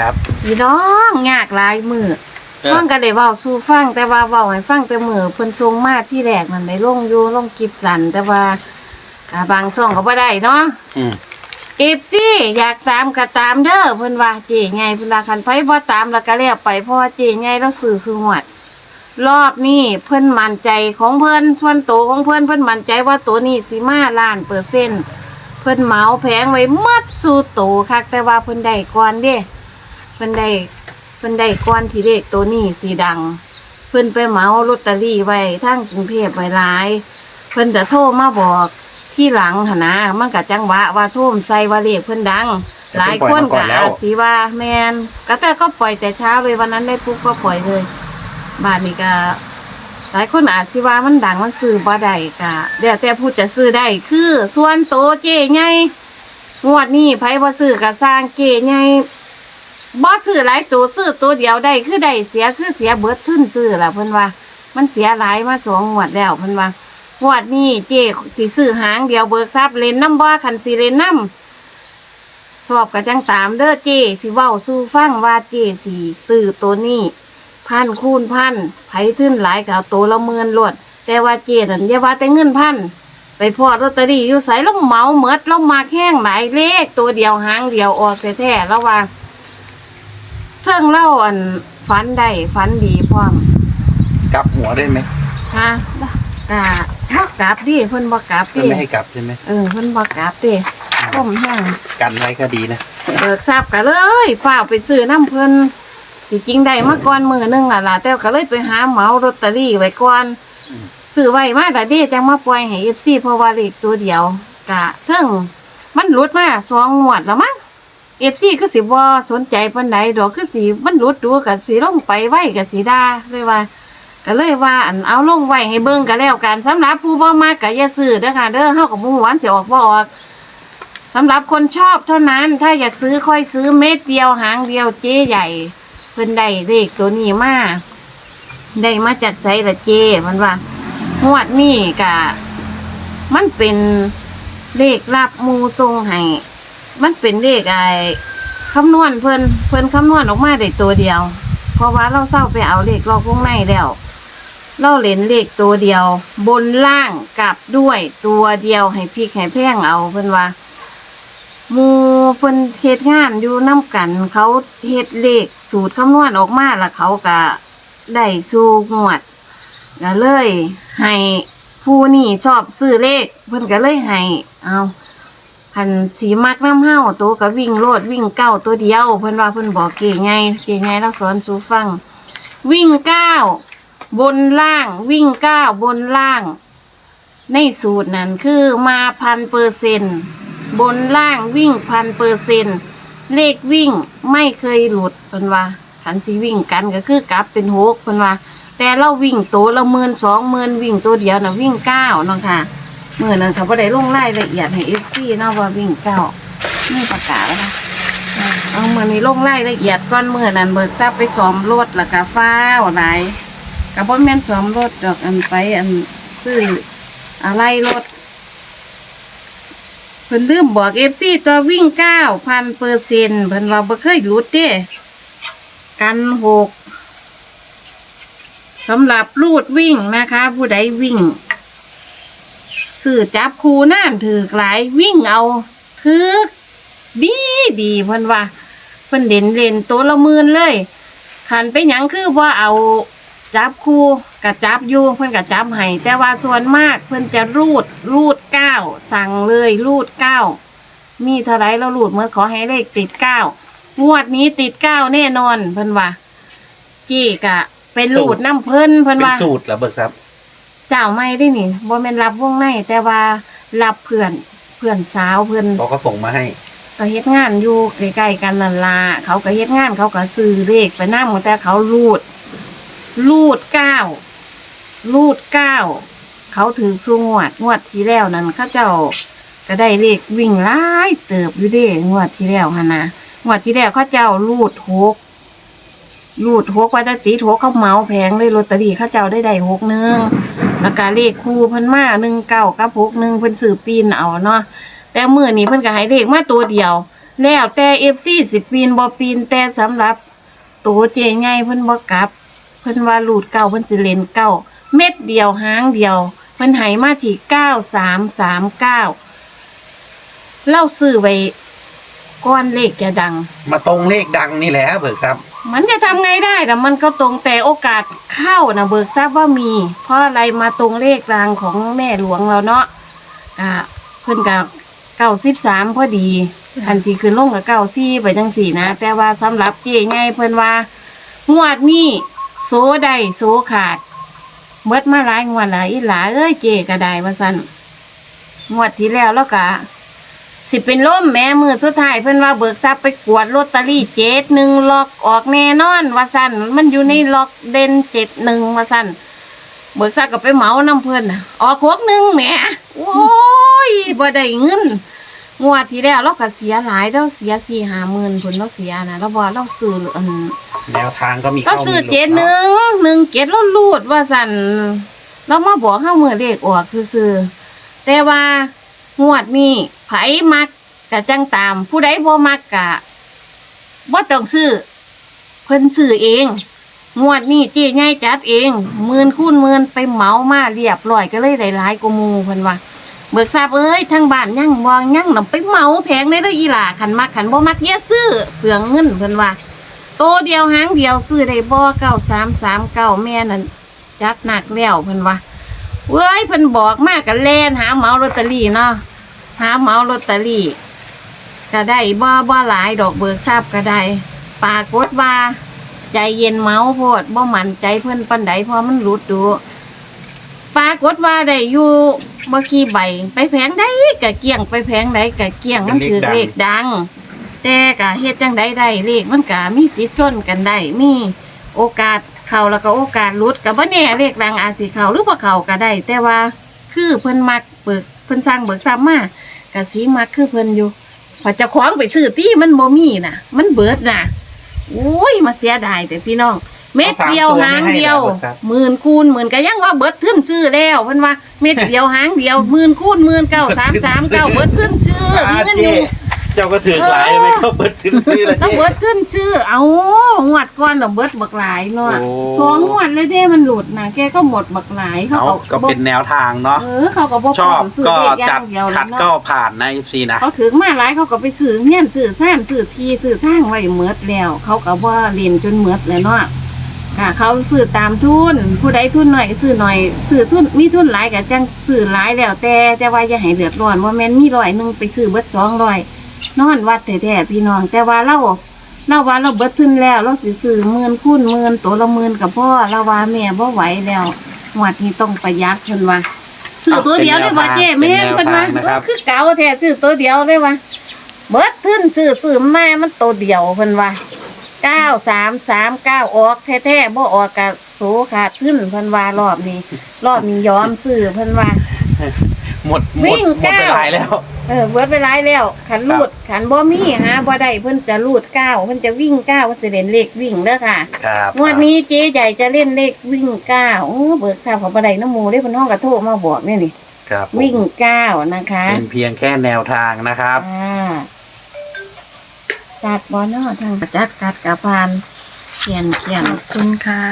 ครับพี่น้องยากหลายมือเออ ฟังก็ได้เว้าสู่ฟังแต่ว่าเว้าให้ฟังแต่มือเพิ่นทรงมาที่แรกนั่นได้ลงอยู่ลงคลิปสั่นแต่ว่าอ่าบางช่องก็บ่ได้เนาะ อืม เอฟซีอยากตามก็ตามเด้อเพิ่นว่าเจ๊ไงเพิ่นว่าคันไผบ่ตามแล้วก็แล้วไปเพราะว่าเจ๊ไงเราสื่อสงวดรอบนี้เพิ่นมั่นใจของเพิ่นส่วนโตวของเพิ่นเพิ่นมั่นใจว่าตัวนี้สิมาล้านเปอร์เซ็นต์เพิ่นเหมาแผงไว้หมัดสู่โตคักแต่ว่าเพิ่นได้ก่อนเด้เพิ่นได้เพิ่นได้ก่อนที่เลขตัวนี้สิดัง เพิ่นไปเหมาลอตเตอรี่ไว้ทางกรุงเทพไว้หลาย เพิ่นจะโทรมาบอกที่หลังหนนะมันก็จังหวะว่าโทุ่มใส่ว่าเลขเพิ่นดังแต่หลายเพิ่คนนปล่อยมาก่อนแล้วก็อาจสิว่าแมนก็แต่ก็ปล่อยแต่เช้าเลยวันนั้นได้ปุ๊บก็ปล่อยเลยบาทนี้ก็หลายคนอาจสิว่ามันดังมันซื้อบ่ได้ก็เดี๋ยวแต่ผู้จะซื้อได้คือ ส่วนโตเจ๊ไงงวดนี้ไผบ่ซื้อก็สร้างเจ๊ไง บ่ซื้อหลายตัวซื้อตัวเดียวได้คือได้เสียคือเสียเบิดทุนซื้อล่ะเพิ่นว่า มันเสียหลายมาสองงวดแล้วเพิ่นว่างวดนี้เจ๊สิซื้อหางเดียวเบิกทรัพย์เลนน้ำบ่คันสิเลนน้ำสอบกันจังตามเด้อเจสิเว้าสู่ฟังว่าเจสีซื้อตัวนี้พันคูณพันไผทึนหลายกับตัวละเมือนลวด แต่ว่าเจนั่นอย่าว่าแต่เงินพันไปพอดลอตเตอรี่อยู่ไสแล้วเมาเมดล้วมาแข้งหลายเลขตัวเดียวหางเดียวออกแท้ๆแล้วว่า ทิงเล่าอันฝันได้ฝันดีพร้อมกลับหัวได้ไหมฮะกะบ่กลับดิเพิ่นบ่กลับเพิ่นดิไม่ให้กลับใช่ไหม เออเพิ่นบ่กลับดิผมแห้งกันไว้ก็ดีนะเบิกทราบกันเลยฝ้าวไปซื้อน้ำเพิ่นที่จริงได้มาก่อนมือหนึงล่ะล่ะแต่ก็เลยไปหาเหมาลอตเตอรี่ไว้ก่อนซื้อไว้มาแต่เด้จังมาปล่อยให้ FC เพราะว่าเลขตัวเดียวกะเทิงมันหลุดมาสองงวดแล้วมั้ง FC คือสิบ่สนใจปานใดดอกคือสิมันหลุดดูก็สิลงไปไว้ก็สิด่าเลยว่าก็เลยว่าอันเอาลงไว้ให้เบิ่งก็แล้วกันสำหรับผู้บ่มากก็อย่าซื้อเด้อค่ะเด้อเฮาก็บ่ฮู้ว่ามันสิออกบ่ออกสำหรับคนชอบเท่านั้นถ้าอยากซื้อค่อยซื้อเม็ดเดียวหางเดียวเจ๊ใหญ่เพิ่นได้เลขตัวนี้มาได้มาจากไสละเจ๊มันว่างวดนี้กะมันเป็นเลขรับมูทรงให้ มันเป็นเลขไอ้คำนวณเพิ่นเพิ่นคำนวณออกมาได้ตัวเดียว เพราะว่าเราเศร้าไปเอาเลขลอกวงในแล้ว เราเล่นเลขตัวเดียว บนล่างกลับด้วยตัวเดียวให้พริกให้แพงเอาเพิ่นว่ามูเพิ่นเฮ็ดงานอยู่น้ำกัน เขาเฮ็ดเลขสูตรคำนวณออกมาแล้วเขาก็ได้สูงวดก็เลยให้ผู้นี่ชอบซื้อเลข เพิ่นก็เลยให้เอา พันสีมักน้ำเห้าตัวก็วิ่งโลดวิ่งเก้าตัวเดียว เพิ่นว่าเพิ่นบอกเก่งไงเก่งไงเราสอนสูฟัง วิ่งเก้าบนล่าง วิ่งเก้าบนล่าง ในสูตรนั้นคือมาพันเปอร์เซ็นต์บนล่างวิ่งพันเปอร์เซ็นเลขวิ่งไม่เคยหลุดเพิ่นว่าขันสีวิ่งกันก็คือกลับเป็นหกเพิ่นว่า แต่เราวิ่งตัวละหมื่นสองหมื่นวิ่งตัวเดียวนะวิ่งเก้าเนาะค่ะ เมื่อนั้นเขาบ่ได้ลงรายละเอียดให้เอฟซีเนาะว่าวิ่งเก้านี่ประกาศแล้วนะอ่าเอามื่อนี้ลงรายละเอียดก่อนเมื่อนั้นเบิกทราบไปซ้อมรถแล้วก็ฟ้าวหลายก็บ่แม่นซ้อมรถดอกอันไปอันซื้ออะไรรถเพิ่นลืมบอกเอฟซีตัววิ่งเก้าพันเปอร์เซ็นเพิ่นว่าบ่เคยหลุดเด้กันหกสำหรับลูดวิ่งนะคะ ผู้ใดวิ่ง สื่อจับคูน่านถือกหลายวิ่งเอาถือกดีดีเพิ่นว่าเพิ่นเด่นเล่นตัวละหมื่นเลยขันไปหยังคือว่าเอาจับคูกะจับอยู่เพิ่นกะจับให้แต่ว่าส่วนมากเพิ่นจะรูดรูดเก้าสั่งเลยรูดเก้ามีเท่าไรเรารูดเมื่อขอให้เลขติดเก้างวดนี้ติดเก้าแน่นอนเพิ่นว่าจี้กะเป็นรูดน้ำเพิ่นเพิ่นเป็นสูตรเหรอเบิกทรัพย์ เจ้าไม่ได้นี่บ่แม่นรับวงในแต่ว่ารับเพื่อนเพื่อนสาวเพื่อนเพราะเขาส่งมาให้ก็เฮ็ดงานอยู่ใกล้ๆกันนั่นล่ะเขาก็เฮ็ดงานเขาก็ซื้อเลขไปนำแต่เขารูด รูดเก้ารูดเก้าเขาถือสูงวดงวดที่แล้วนั่นเขาเจ้าก็ได้เลขวิ่งหลายเติบอยู่เด้งวดที่แล้วหั่นนะงวดที่แล้วเขาเจ้ารูดหกรูดหกว่าจะสีหกเขาเหมาแพงเลยลอตเตอรี่เขาเจ้าได้ได้หกหนึง แล้วก็เลขคู่เพิ่นมาหนึ่งเก้ากับหกหนึ่งเพิ่นสืบปีนเอาเนาะแต่มื้อนี้เพิ่นก็ให้เลขมาตัวเดียว แล้วแต่เอฟซีสิปีนบ่ปีนแต่สำหรับตัวเจไงเพิ่นบ่กลับ เพิ่นว่าลูดเก่าเพิ่นสิเล่นเก่าเม็ดเดียวหางเดียวเพิ่นให้มาที่เก้าสามสามเก้าเล่าซื้อไว้ก้อนเลขจะดัง มาตรงเลขดังนี่แหละเบิกทรัพย์ มันจะทำไงได้แต่มันก็ตรงแต่โอกาสเข้านะเบิกทราบว่ามี เพราะอะไรมาตรงเลขรางของแม่หลวงเราเนาะกะเพิ่นกับเก้าสิบสามพอดีคันสีขึ้นลงกับเก้าซี่ไปจังสี่นะ แต่ว่าสำหรับเจ๊ไงเพิ่นว่างวดนี้โซได้โซขาดเบิดมาหลายงวดหลายอีหลาเอ้ยเจ๊ก็ได้ว่าซั่นงวดที่แล้วแล้วกะ สิเป็นล่มแม่มือสุดท้ายเพิ่นว่าเบิกทรัพย์ไปกวดลอตเตอรี่เจ็ดหนึ่งล็อกออกแน่นอนว่าสั่นมันอยู่ในล็อกเด่นเจ็ดหนึ่งว่าสั่นเบิกทรัพย์ก็ไปเหมาน้ำเพิ่นน่ะออกหกหนึ่งแหมโอ้ยบ่ได้เงินงวดที่แล้วเราก็เสียหลายเราเสียสี่ห้าหมื่นผลเราเสียนะเราบอกเราซื้ออันแนวทางก็มีก็เข้าซื้อมีหลุเจ็ดนาะหนึ่งหนึ่งเจ็ดแล้วรูดว่าสั่นเรามาบอกข้ามือเลขออกซื่อๆแต่ว่างวดนี้ ไผมักกะจังตาม ผู้ใดบ่มักกะบ่ต้องซื้อเพิ่นซื้อเอง งวดนี้เจ๊ใหญ่จัดเองหมื่นคูณหมื่นไปเหมามาเรียบร้อยก็เลยได้หลายกว่าหมู่เพิ่นว่าเบิกทราบเอ้ยทางบ้านยังบ่ยังนำไปเหมาแพงได้เด้ออีหล่าคันมักคันบ่มักอย่าซื้อเปลืองเงินเพิ่นว่าโตเดียวหางเดียวซื้อได้บ่เก้าสามสามเก้าแม่นั่นจัดหนักแล้วเพิ่นว่าเว้ยเพิ่นบอกมากกันแล่นหาเหมาลอตเตอรี่เนาะ หาเหมาลอตเตอรี่ก็ได้บ่บ่หลายดอกเบิกทราบก็ได้ปรากฏว่า ใจเย็นเมาโพดบ่มั่นใจเพิ่นปานใดเพราะมันหลุดดูปรากฏว่าได้อยู่บ่กี่ใบ ไปแผงใดก็เกลี้ยงไปแผงใดก็เกลี้ยงมันถือเลขดัง แต่ก็เฮ็ดจังไดได้เลขมันก็มีสิทธิ์ชนกันได้มีโอกาสเข้าแล้วก็โอกาสหลุดก็บ่แน่เลขดังอาจสิเข้าหรือบ่เข้าก็ได้ แต่ว่า คือเพิ่นมักเบิกเพิ่นสร้างเบิกทรัพย์มาก็สิมักคือเพิ่นอยู่พอเจะคว้าของไปซื้อที่มันบ่มีน่ะ มันเบิดน่ะโอ้ยมาเสียดายแต่พี่น้อง เม็ดเดียวหางเดียวหมื่นคูณหมื่นก็ยังว่าเบิดทึ้นซื้อแล้วเพิ่นว่าเม็ดเดียวหางเดียวหมื่นคูณหมื่นเก้าสามสามเก้าเบิดทึ้นซื้ออ่ามีเงินอเจ๊ยู่เจ้าก็ถือหลายไหมเขาเปิดถึงซื้อแล้วต้องเจ๊เบิดขึ้นชื่อ เอางวดก่อนเราเบิดบักหลายเนาะโอ้ สองงวดเลยเด้มันหลุดนะแกก็หมดบักหลายเขาเอาก็ก็เป็นแนวทางเนาะเออเขาก็บอกชอบซื้อก็เลขอย่าจัดงเดียวขัดเนาะก็ผ่านนะเอฟซีนะ เขาถึงมาหลายเขาก็ไปซื้อเงี้ยนซื้อซ่านซื้อทีซื้อทางไว้เมดแล้ว เขาก็ว่าเรียนจนเมดเลยเนาะค่ะเขาซื้อตามทุนผู้ใดทุนหน่อยก็ซื้อหน่อยซื้อทุนมีทุนหลายก็จังซื้อหลายแล้วแต่แต่ว่าอย่าให้เดือดร้อนว่าแม่นมีร้อยหนึงไปซื้อเบิดสองร้อย นอนวัดแท้ๆพี่น้อง แต่ว่าเราเราว่าเราเบิดทุนแล้ว เราสิซื้อหมื่นคูณหมื่นตัวละหมื่นกับพ่อเราว่าแม่บ่ไหวแล้วหวดนี้ต้องประหยัดเพิ่นว่าซื้อตัวเดียวเลยว่าเจ๊แม่นเพิ่นว่าเออคือเก่าแท้ซื้อตัวเดียวเลยว่าเบิดทุนซื้อซื้อมามันตัวเดียวเพิ่นว่าเก้าสามสามเก้าออกแท้ๆบ่ออกกะโสขาดทุนเพิ่นว่ารอบนี้ รอบนี้ยอมซื้อเพิ่นว่าหมดหมวิ่ดงหมดไปก้าวหลายแล้ว เออเบิดไปหลายแล้วขันรูดขันบ่มีหาบ่ได้เพิ่นจะรูดก้าวเพิ่นจะวิ่งก้าวเพิ่นสิเล่นเลขวิ่งเด้อค่ะครับงวดนี้เจ๊ใหญ่จะเล่นเลขวิ่งก้าวเออเบิกทราบของบ่ได้น้ำหมูได้เพิ่นห้องกระโทรมาบอกนี่นี่ครับผมวิ่งก้าวนะคะเป็นเพียงแค่แนวทางนะครับ อ่าจัดบ่เนาะทางจัดกัดกะพานเขียนเขียน ขอบคุณค่ะ